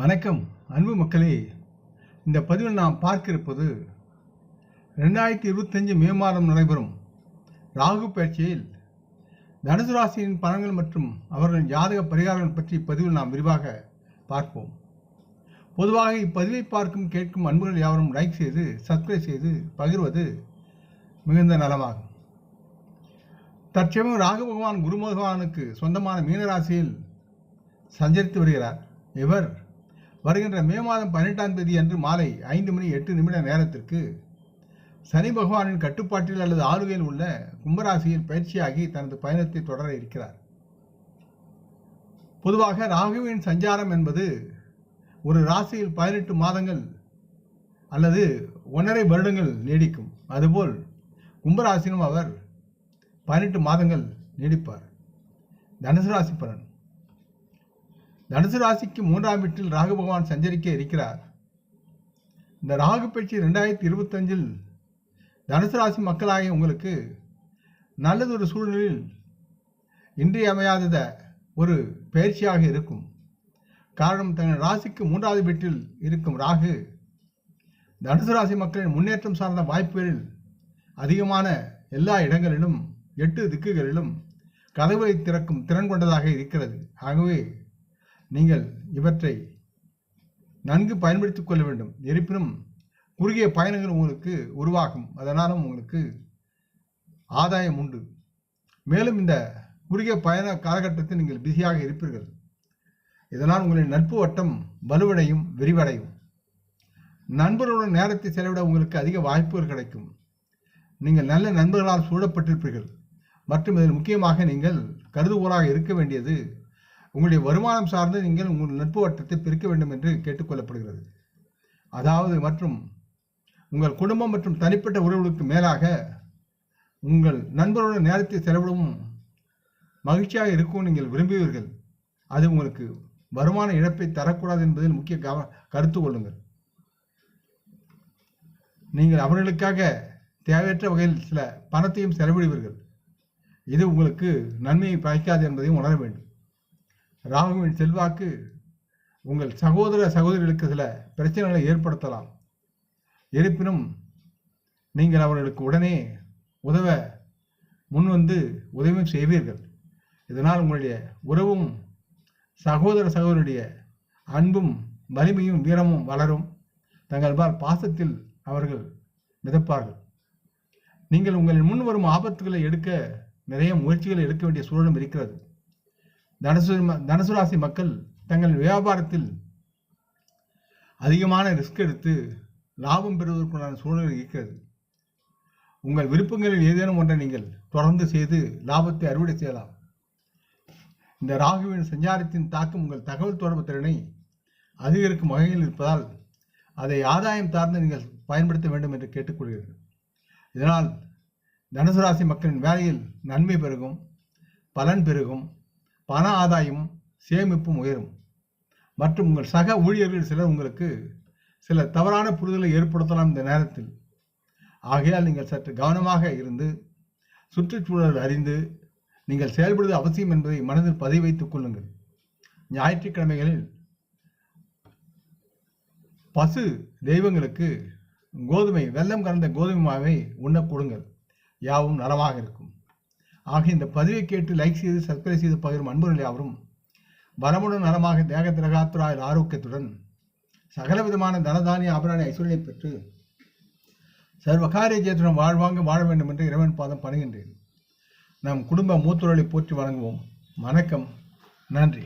வணக்கம் அன்பு மக்களே. இந்த பதிவில் நாம் பார்க்க இருப்பது ரெண்டாயிரத்தி இருபத்தஞ்சு மே மாதம் நடைபெறும் ராகு பயிற்சியில் தனுசு ராசியின் பலன்கள் மற்றும் அவர்களின் ஜாதக பரிகாரங்கள் பற்றி பதிவில் நாம் விரிவாக பார்ப்போம். பொதுவாக இப்பதிவை பார்க்கும் கேட்கும் அன்புகள் யாவரும் லைக் செய்து சப்ஸ்கிரைப் செய்து பகிர்வது மிகுந்த நலமாகும். தற்சமயம் ராகு பகவான் குரு பகவானுக்கு சொந்தமான மீனராசியில் சஞ்சரித்து வருகிறார். இவர் வருகின்ற மே மாதம் பதினெட்டாம் தேதி அன்று மாலை ஐந்து மணி எட்டு நிமிட நேரத்திற்கு சனி பகவானின் கட்டுப்பாட்டில் அல்லது ஆளுகையில் உள்ள கும்பராசியில் பயிற்சியாகி தனது பயணத்தை தொடர இருக்கிறார். பொதுவாக ராகுவின் சஞ்சாரம் என்பது ஒரு ராசியில் பதினெட்டு மாதங்கள் அல்லது ஒன்றரை வருடங்கள் நீடிக்கும். அதுபோல் கும்பராசியிலும் அவர் பதினெட்டு மாதங்கள் நீடிப்பார். தனுசு ராசி பலன். தனுசு ராசிக்கு மூன்றாம் வீட்டில் ராகு பகவான் சஞ்சரிக்க இருக்கிறார். இந்த ராகு பயிற்சி ரெண்டாயிரத்தி இருபத்தஞ்சில் தனுசு ராசி மக்களாகிய உங்களுக்கு நல்லதொரு சூழ்நிலையில் இன்றியமையாத ஒரு பயிற்சியாக இருக்கும். காரணம் தங்கள் ராசிக்கு மூன்றாவது வீட்டில் இருக்கும் ராகு தனுசு ராசி மக்களின் முன்னேற்றம் சார்ந்த வாய்ப்புகளில் அதிகமான எல்லா இடங்களிலும் எட்டு திக்குகளிலும் கதவை திறக்கும் திறன் கொண்டதாக இருக்கிறது. ஆகவே நீங்கள் இவற்றை நன்கு பயன்படுத்திக் கொள்ள வேண்டும். இருப்பினும் குறுகிய பயணங்கள் உங்களுக்கு உருவாகும். அதனாலும் உங்களுக்கு ஆதாயம் உண்டு. மேலும் இந்த குறுகிய பயண காலகட்டத்தில் நீங்கள் பிஸியாக இருப்பீர்கள். இதனால் உங்களின் நட்பு வட்டம் வலுவடையும் விரிவடையும். நண்பர்களுடன் நேரத்தை செலவிட உங்களுக்கு அதிக வாய்ப்புகள் கிடைக்கும். நீங்கள் நல்ல நண்பர்களால் சூழப்பட்டிருப்பீர்கள். மற்றும் இதில் முக்கியமாக நீங்கள் கருதுகோளாக இருக்க வேண்டியது உங்களுடைய வருமானம் சார்ந்து நீங்கள் உங்கள் நட்பு வட்டத்தை பிரிக்க வேண்டும் என்று கேட்டுக்கொள்ளப்படுகிறது. அதாவது மற்றும் உங்கள் குடும்பம் மற்றும் தனிப்பட்ட உறவுகளுக்கு மேலாக உங்கள் நண்பருடன் நேரத்தை செலவிடவும் மகிழ்ச்சியாக இருக்கும் நீங்கள் விரும்புவீர்கள். அது உங்களுக்கு வருமான இழப்பை தரக்கூடாது என்பதில் முக்கிய கவ கருத்து கொள்ளுங்கள். நீங்கள் அவர்களுக்காக தேவையற்ற வகையில் சில பணத்தையும் செலவிடுவீர்கள். இது உங்களுக்கு நன்மையை பயக்காது என்பதையும் உணர வேண்டும். ராகுவின் செல்வாக்கு உங்கள் சகோதர சகோதரிகளுக்கு சில பிரச்சனைகளை ஏற்படுத்தலாம். இருப்பினும் நீங்கள் அவர்களுக்கு உடனே உதவ முன்வந்து உதவியும் செய்வீர்கள். இதனால் உங்களுடைய உறவும் சகோதர சகோதரியுடைய அன்பும் வலிமையும் வீரமும் வளரும். தங்கள் பால் பாசத்தில் அவர்கள் மிதப்பார்கள். நீங்கள் உங்களின் முன் வரும் ஆபத்துகளை எடுக்க நிறைய முயற்சிகளை எடுக்க வேண்டிய சூழலும் இருக்கிறது. தனுசு தனுசு ராசி மக்கள் தங்கள் வியாபாரத்தில் அதிகமான ரிஸ்க் எடுத்து லாபம் பெறுவதற்குண்டான சூழல் இருக்கிறது. உங்கள் விருப்பங்களில் ஏதேனும் ஒன்றை நீங்கள் தொடர்ந்து செய்து லாபத்தை அறுவடை செய்யலாம். இந்த ராகுவின் சஞ்சாரத்தின் தாக்கம் உங்கள் தகவல் தொடர்பு திறனை அதிகரிக்கும் வகையில் இருப்பதால் அதை ஆதாயம் சார்ந்து நீங்கள் பயன்படுத்த வேண்டும் என்று கேட்டுக்கொள்கிறது இதனால் தனுசு ராசி மக்களின் வேலையில் நன்மை பெருகும் பலன் பெருகும் பண ஆதாயம் சேமிப்பும் உயரும். மற்றும் உங்கள் சக ஊழியர்கள் சிலர் உங்களுக்கு சில தவறான புரிதலை ஏற்படுத்தலாம் இந்த நேரத்தில். ஆகையால் நீங்கள் சற்று கவனமாக இருந்து சுற்றுச்சூழல் அறிந்து நீங்கள் செயல்படுவது அவசியம் என்பதை மனதில் பதிவு வைத்துக் கொள்ளுங்கள். ஞாயிற்றுக்கிழமைகளில் பசு தெய்வங்களுக்கு கோதுமை வெள்ளம் கலந்த கோதுமை மாவை உண்ண கொடுங்கள். யாவும் நலமாக இருக்கும். ஆக இந்த பதிவை கேட்டு லைக் செய்து சப்ஸ்கிரைப் செய்து பகிரும் அன்பர்கள் யாவரும் வரமுடன் நலமாக தேக திரகாத்துராயில் ஆரோக்கியத்துடன் சகலவிதமான தனதானிய ஆபராணி ஐஸ்வர்யை பெற்று சர்வகாரிய ஜேத்துடன் வாழ்வாங்க வாழ வேண்டும் என்று இறைவன் பாதம் பணிகின்றேன். நம் குடும்ப மூத்தொருளை போற்றி வழங்குவோம் வணக்கம். நன்றி.